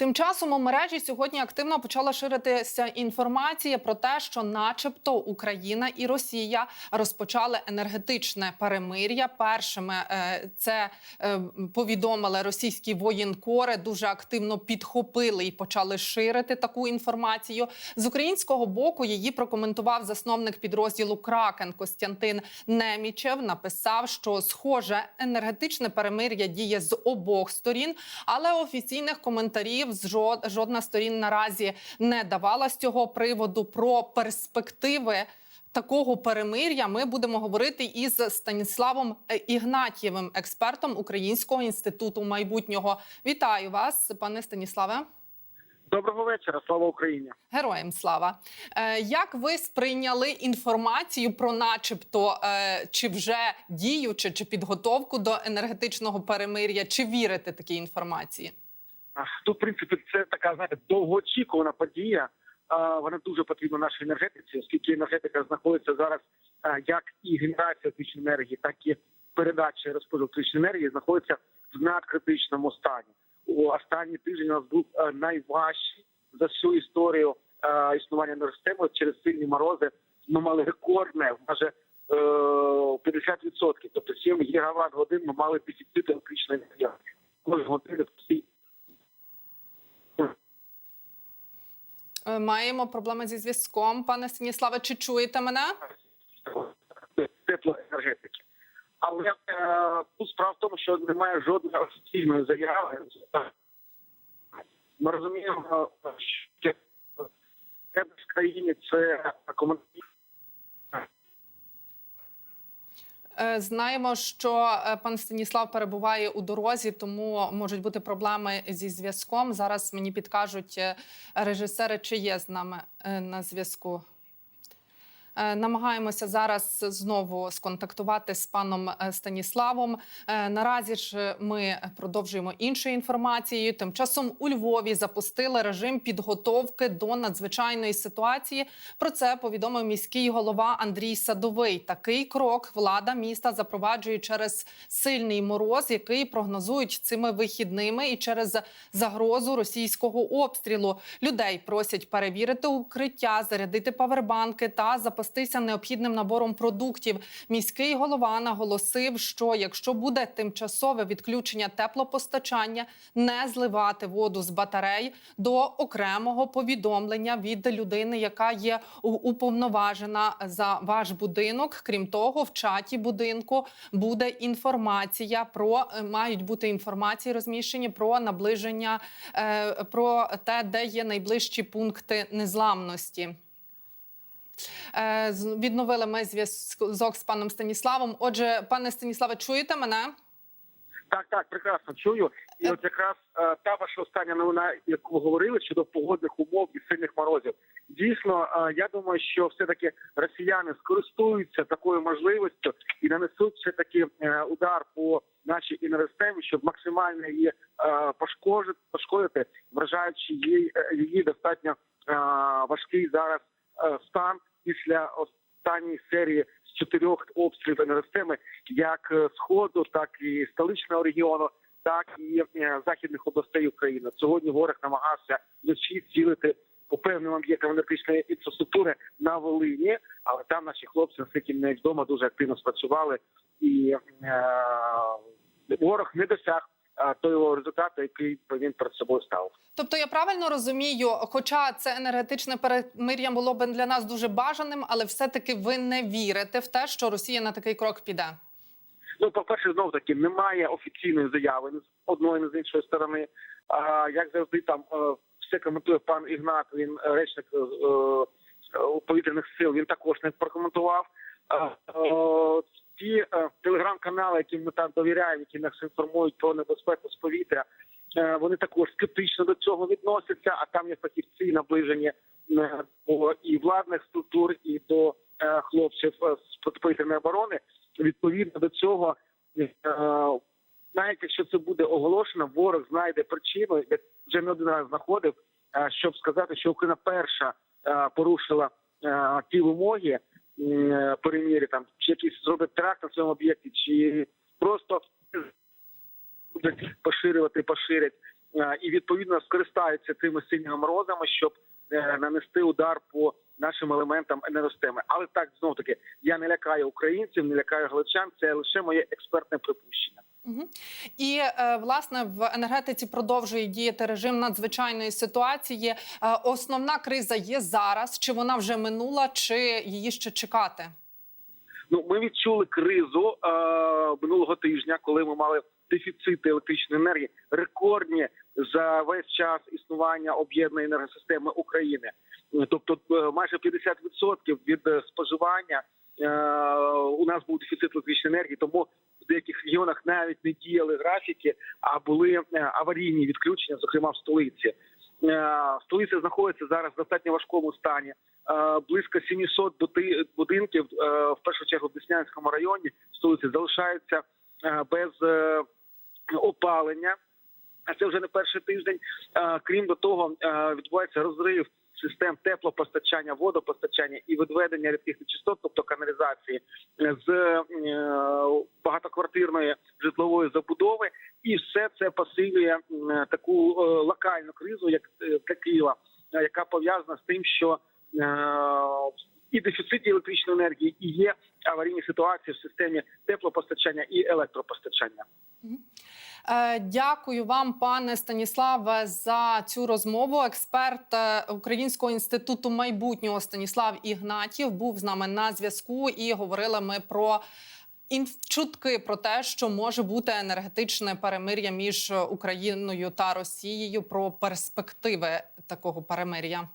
Тим часом у мережі сьогодні активно почала ширитися інформація про те, що, начебто, Україна і Росія розпочали енергетичне перемир'я. Першими е, це е, повідомили російські воєнкори, дуже активно підхопили і почали ширити таку інформацію. З українського боку її прокоментував засновник підрозділу Кракен Костянтин Немічев. Написав, що схоже енергетичне перемир'я діє з обох сторін, але офіційних коментарів жод- жодна сторін наразі не давала з цього приводу про перспективи. Такого перемир'я ми будемо говорити із Станіславом е, Ігнатєвим, експертом Українського інституту майбутнього. Вітаю вас, пане Станіславе. Доброго вечора, слава Україні. Героям слава. Е, як ви сприйняли інформацію про, начебто, е, чи вже дію, чи, чи підготовку до енергетичного перемир'я? Чи вірите такій інформації? А, Ну, в принципі, це така знаєте довгоочікувана подія. Вона дуже потрібна нашій енергетиці, оскільки енергетика знаходиться зараз як і генерація електричної енергії, так і передача розподіл електричної енергії знаходиться в надкритичному стані. У останній тиждень у нас був найважчий за всю історію а, існування енергосистеми через сильні морози. Ми мали рекордне майже е, 50%. Тобто 7 гігаватт годин ми мали дефіцит електричної енергії. Кожен години всі Е, маємо проблеми зі зв'язком. Пане Станіславе, чи чуєте мене? теплоенергетики. Але е, тут справа в тому, що немає жодної офіційної заяви. Ми розуміємо, що в країні це комунікація. Е, Знаємо, що е, пан Станіслав перебуває у дорозі, тому можуть бути проблеми зі зв'язком. Зараз мені підкажуть е, режисери, чи є з нами е, на зв'язку. Е, Намагаємося зараз знову сконтактувати з паном е, Станіславом. Е, Наразі ж ми продовжуємо іншою інформацією. Тим часом у Львові запустили режим підготовки до надзвичайної ситуації. Про це повідомив міський голова Андрій Садовий. Такий крок влада міста запроваджує через сильний мороз, який прогнозують цими вихідними, і через загрозу російського обстрілу. Людей просять перевірити укриття, зарядити павербанки та запастися необхідним набором продуктів. Міський голова наголосив, що якщо буде тимчасове відключення теплопостачання, не зливати воду з батарей до окремого повідомлення від людини, яка є уповноважена за ваш будинок. Крім того, в чаті будинку буде інформація про е, мають бути інформації розміщені про наближення е, про те, де є найближчі пункти незламності. Е, Відновили ми зв'язок з паном Станіславом. Отже, пане Станіславе, чуєте мене? Так, так, прекрасно чую. І от якраз е, та ваша остання новина, яку ви говорили щодо погодних умов і сильних морозів. Дійсно, е, я думаю, що все-таки росіяни скористуються такою можливістю і нанесуть все таки е, удар по нашій енергосистемі, щоб максимально її е, пошкодити, пошкодити, вважаючи її, е, її достатньо е, важкий зараз е, стан після останньої серії з чотирьох обстрілів енергосистеми, як е, сходу, так і столичного регіону, так і е, західних областей України. Сьогодні ворог намагався вночі цілити по певним об'єктам енергетичної інфраструктури на Волині, але там наші хлопці, наскільки мені вдома, дуже активно спрацювали, і е, ворог не досяг того результату, який він перед собою ставив. Тобто я правильно розумію, хоча це енергетичне перемир'я було б для нас дуже бажаним, але все-таки ви не вірите в те, що Росія на такий крок піде. Ну, по-перше, знову таки немає офіційної заяви з одної, ні з іншої сторони. А як завжди, там е, все коментує пан Ігнат, він е, речник е, повітряних сил. Він також не прокоментував. Е, е, Ті е, телеграм-канали, яким ми там довіряємо, які нас інформують про небезпеку з повітря, е, вони також скептично до цього відносяться. А там є фахівці наближені е, до і владних структур, і до е, хлопців е, з протиповітряної оборони. Відповідно до цього, е, навіть якщо це буде оголошено, ворог знайде причину, як вже не один раз знаходив, е, щоб сказати, що Україна перша е, порушила е, ті вимоги е, перемір'я, там чи якийсь зробить теракт на цьому об'єкті, чи просто будуть поширювати, поширять. е, і відповідно скористаються цими сильними морозами, щоб е, нанести удар по нашим елементам енергостеми. Але так знов таки я не лякаю українців, не лякаю галичан. Це лише моє експертне припущення. І е, власне в енергетиці продовжує діяти режим надзвичайної ситуації. Е, Основна криза є зараз. Чи вона вже минула, чи її ще чекати? Ну, ми відчули кризу е, минулого тижня, коли ми мали дефіцити електричної енергії, рекордні за весь час існування об'єднаної енергосистеми України. Тобто, е, майже 50% від споживання у нас був дефіцит електричної енергії, тому деяких регіонах навіть не діяли графіки, а були е, аварійні відключення, зокрема в столиці. Е, Столиця знаходиться зараз в достатньо важкому стані. Е, Близько 700 будинків, в першу чергу в Деснянському районі столиці, залишаються без опалення. А це вже не перший тиждень. Крім до того, відбувається розрив систем теплопостачання, водопостачання і відведення рідких нечистот, тобто каналізації е, з е, багатоквартирної житлової забудови, і все це посилює таку е, локальну кризу, як для Києва, яка пов'язана з тим, що і дефіциті електричної енергії, і є аварійні ситуації в системі теплопостачання і електропостачання. Е, Дякую вам, пане Станіславе, за цю розмову. Експерт е, Українського інституту майбутнього Станіслав Ігнатів був з нами на зв'язку, і говорили ми про чутки про те, що може бути енергетичне перемир'я між Україною та Росією, про перспективи такого перемир'я.